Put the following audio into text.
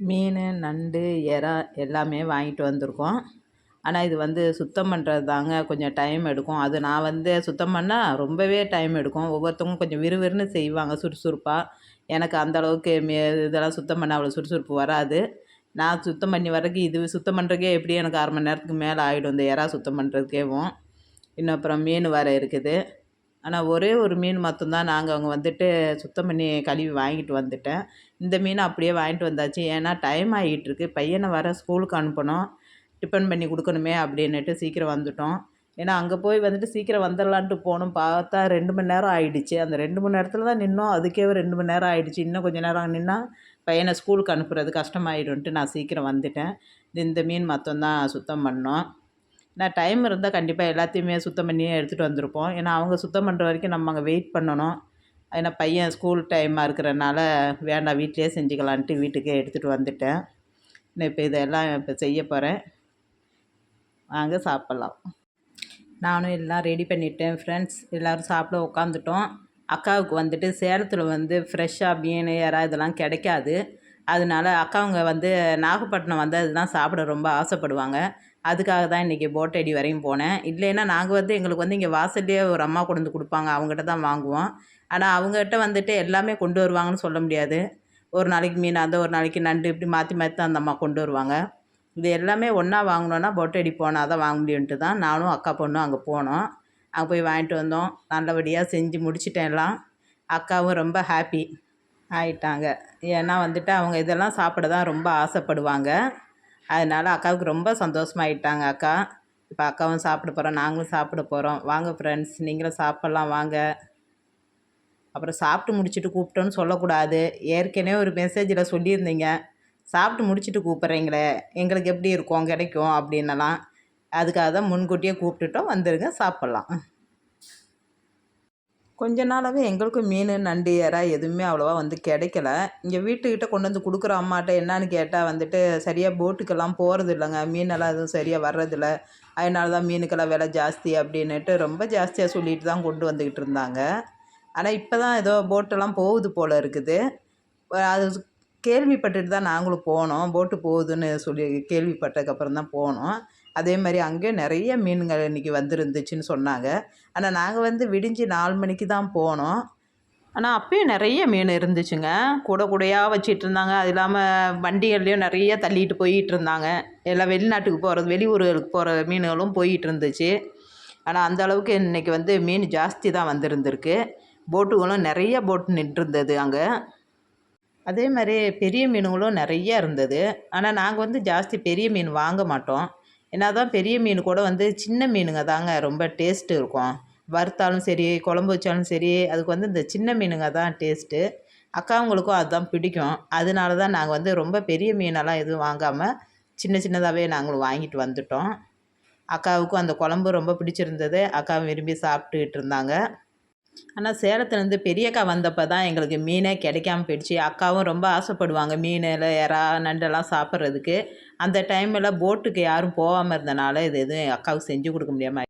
மீன் நண்டு எறா எல்லாமே வாங்கிட்டு வந்திருக்கோம். ஆனால் இது வந்து சுத்தம் பண்ணுறது தாங்க கொஞ்சம் டைம் எடுக்கும். அது நான் வந்து சுத்தம் பண்ணால் ரொம்பவே டைம் எடுக்கும். ஒவ்வொருத்தவங்க கொஞ்சம் விறுவிறுன்னு செய்வாங்க சுறுசுறுப்பாக எனக்கு அந்த அளவுக்கு மே இதெல்லாம் சுத்தம் பண்ண அவ்வளோ சுறுசுறுப்பு வராது. நான் சுத்தம் பண்ணி வர்றதுக்கு இது சுத்தம் பண்ணுறதுக்கே எப்படியும் எனக்கு அரை மணி நேரத்துக்கு மேலே ஆகிடும் இந்த எறா சுத்தம் பண்ணுறதுக்கேவும் இன்னும் அப்புறம் மீன் வர இருக்குது. ஆனால் ஒரே ஒரு மீன் மட்டும்தான். நாங்கள் அவங்க வந்துட்டு சுத்தம் பண்ணி கழுவி வாங்கிட்டு வந்துட்டேன். இந்த மீனை அப்படியே வாங்கிட்டு வந்தாச்சு. ஏன்னா டைம் ஆகிட்டுருக்கு பையனை வர ஸ்கூலுக்கு அனுப்பணும். டிஃபன் பண்ணி கொடுக்கணுமே அப்படின்னுட்டு சீக்கிரம் வந்துட்டோம். ஏன்னா அங்கே போய் வந்துட்டு சீக்கிரம் வந்துடலான்ட்டு போகணும் பார்த்தா ரெண்டு மணி நேரம் ஆகிடுச்சு அந்த ரெண்டு மணி நேரத்தில் தான் நின்னோம். அதுக்கே ரெண்டு மணி நேரம் ஆகிடுச்சு இன்னும் கொஞ்சம் நேரம் நின்னால் பையனை ஸ்கூலுக்கு அனுப்புறது கஷ்டமாயிடும்ன்ட்டு நான் சீக்கிரம் வந்துட்டேன். இந்த மீன் மொத்தம் தான் சுத்தம் பண்ணோம். நான் டைம் இருந்தால் கண்டிப்பாக எல்லாத்தையுமே சுத்தம் பண்ணி எடுத்துகிட்டு வந்திருப்போம். ஏன்னா அவங்க சுத்தம் பண்ணுற வரைக்கும் நம்ம அங்கே வெயிட் பண்ணணும். ஏன்னா பையன் ஸ்கூல் டைமாக இருக்கிறனால வேண்டாம் வீட்டிலே செஞ்சுக்கலான்ட்டு வீட்டுக்கே எடுத்துகிட்டு வந்துட்டேன். நான் இப்போ இதெல்லாம் இப்போ செய்ய போகிறேன் வாங்க சாப்பிட்லாம். நானும் எல்லாம் ரெடி பண்ணிட்டேன் ஃப்ரெண்ட்ஸ் எல்லோரும் சாப்பிட உட்காந்துட்டோம் அக்காவுக்கு வந்துட்டு சேலத்தில் வந்து ஃப்ரெஷ்ஷாக மீன் இறா இதெல்லாம் கிடைக்காது. அதனால அக்காவுங்க வந்து நாகப்பட்டினம் வந்து அதுதான் சாப்பிட ரொம்ப ஆசைப்படுவாங்க. அதுக்காக தான் இன்றைக்கி போட்டடி வரையும் போனேன். இல்லைன்னா நாங்கள் வந்து எங்களுக்கு வந்து இங்கே வாசல்லையே ஒரு அம்மா கொண்டு வந்து கொடுப்பாங்க. அவங்ககிட்ட தான் வாங்குவோம். ஆனால் அவங்ககிட்ட வந்துட்டு எல்லாமே கொண்டு வருவாங்கன்னு சொல்ல முடியாது. ஒரு நாளைக்கு மீன் அந்த ஒரு நாளைக்கு நண்டு இப்படி மாற்றி மாற்றி தான் அந்த அம்மா கொண்டு வருவாங்க. இது எல்லாமே ஒன்றா வாங்கினோன்னா போட்டடி போனால் தான் வாங்க முடியுன்ட்டு தான் நானும் அக்கா பொண்ணும் அங்கே போனோம். அங்கே போய் வாங்கிட்டு வந்தோம். நல்லபடியாக செஞ்சு முடிச்சிட்டேன் எல்லாம். அக்காவும் ரொம்ப ஹாப்பி ஆயிட்டாங்க. ஏன்னா வந்துட்டு அவங்க இதெல்லாம் சாப்பிட தான் ரொம்ப ஆசைப்படுவாங்க. அதனால் அக்காவுக்கு ரொம்ப சந்தோஷமாயிட்டாங்க அக்கா. இப்போ அக்காவும் சாப்பிட போகிறோம் நாங்களும் சாப்பிட போகிறோம் வாங்க ஃப்ரெண்ட்ஸ் நீங்களும் சாப்பிட்லாம் வாங்க. அப்புறம் சாப்பிட்டு முடிச்சுட்டு கூப்பிட்டோன்னு சொல்லக்கூடாது. ஏற்கனவே ஒரு மெசேஜில் சொல்லியிருந்தீங்க. சாப்பிட்டு முடிச்சுட்டு கூப்பிட்றீங்களே எங்களுக்கு எப்படி இருக்கும் கிடைக்கும் அப்படின்னலாம். அதுக்காக தான் முன்கூட்டியே கூப்பிட்டுட்டோம் வந்துடுங்க சாப்பிட்லாம். கொஞ்ச நாளாகவே எங்களுக்கும் மீன் நண்டு இறா எதுவுமே அவ்வளோவா வந்து கிடைக்கல. இங்கே வீட்டுக்கிட்ட கொண்டு வந்து கொடுக்குற அம்மாட்ட என்னான்னு கேட்டால் வந்துட்டு சரியாக போட்டுக்கெல்லாம் போகிறது இல்லைங்க. மீனெல்லாம் எதுவும் சரியாக வர்றதில்ல. அதனால தான் மீனுக்கெல்லாம் விலை ஜாஸ்தி அப்படின்னுட்டு ரொம்ப ஜாஸ்தியாக சொல்லிட்டு தான் கொண்டு வந்துக்கிட்டு இருந்தாங்க. ஆனால் இப்போ தான் ஏதோ போட்டெல்லாம் போகுது போல் இருக்குது. அது கேள்விப்பட்டுட்டு தான் நாங்களும் போனோம். போட்டு போகுதுன்னு சொல்லி கேள்விப்பட்டதுக்கப்புறம் தான் போனோம். அதே மாதிரி அங்கேயும் நிறைய மீன்கள் இன்றைக்கி வந்துருந்துச்சுன்னு சொன்னாங்க. ஆனால் நாங்கள் வந்து விடிஞ்சு நாலு மணிக்கு தான் போனோம். ஆனால் அப்பயும் நிறைய மீன் இருந்துச்சுங்க. கூட கூடையாக வச்சிட்டு இருந்தாங்க. அது இல்லாமல் வண்டிகள்லேயும் நிறைய தள்ளிட்டு போயிட்டு இருந்தாங்க. எல்லாம் வெளிநாட்டுக்கு போகிறது வெளியூர்களுக்கு போகிற மீன்களும் போயிட்டு இருந்துச்சு. ஆனால் அந்த அளவுக்கு இன்றைக்கி வந்து மீன் ஜாஸ்தி தான் வந்திருந்துருக்கு. போட்டுகளும் நிறைய போட்டு நின்றுருந்தது அங்கே. அதே மாதிரி பெரிய மீனுங்களும் நிறைய இருந்தது. ஆனால் நாங்கள் வந்து ஜாஸ்தி பெரிய மீன் வாங்க மாட்டோம். என்ன தான் பெரிய மீன் கூட வந்து சின்ன மீனுங்க தாங்க ரொம்ப டேஸ்ட்டு இருக்கும். வறுத்தாலும் சரி குழம்பு வச்சாலும் சரி அதுக்கு வந்து இந்த சின்ன மீனுங்க தான் டேஸ்ட்டு அக்காவங்களுக்கும் அதுதான் பிடிக்கும். அதனால தான் நாங்கள் வந்து ரொம்ப பெரிய மீனெல்லாம் எதுவும் வாங்காமல் சின்ன சின்னதாகவே நாங்களும் வாங்கிட்டு வந்துட்டோம். அக்காவுக்கும் அந்த குழம்பு ரொம்ப பிடிச்சிருந்தது. அக்காவும் விரும்பி சாப்பிட்டுக்கிட்டு இருந்தாங்க. ஆனால் சேலத்துலேருந்து பெரியக்கா வந்தப்போ தான் எங்களுக்கு மீனே கிடைக்காம போயிடுச்சு. அக்காவும் ரொம்ப ஆசைப்படுவாங்க மீனில் இறா நண்டெல்லாம் சாப்பிட்றதுக்கு. அந்த டைமில் போட்டுக்கு யாரும் போகாமல் இருந்தனால இது எதுவும் அக்காவுக்கு செஞ்சு கொடுக்க முடியாமல்